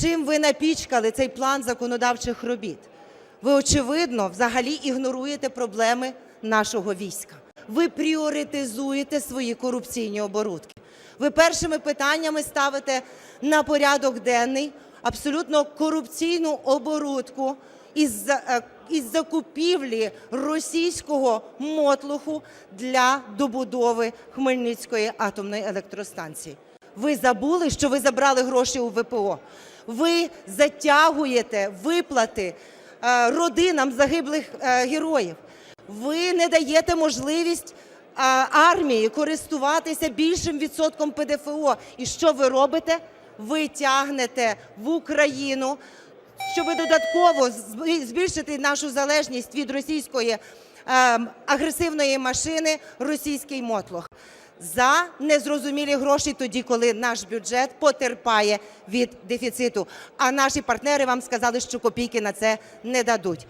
чим ви напічкали цей план законодавчих робіт? Ви, очевидно, взагалі ігноруєте проблеми нашого війська. Ви пріоритизуєте свої корупційні оборудки. Ви першими питаннями ставите на порядок денний абсолютно корупційну оборудку із, е, із закупівлі російського мотлуху для добудови Хмельницької атомної електростанції. Ви забули, що ви забрали гроші у ВПО. Ви затягуєте виплати е, родинам загиблих е, героїв. Ви не даєте можливість е, армії користуватися більшим відсотком ПДФО. І що ви робите? Ви тягнете в Україну, щоб додатково збільшити нашу залежність від російської е, агресивної машини, російський мотлох. За незрозумілі гроші тоді, коли наш бюджет потерпає від дефіциту. А наші партнери вам сказали, що копійки на це не дадуть.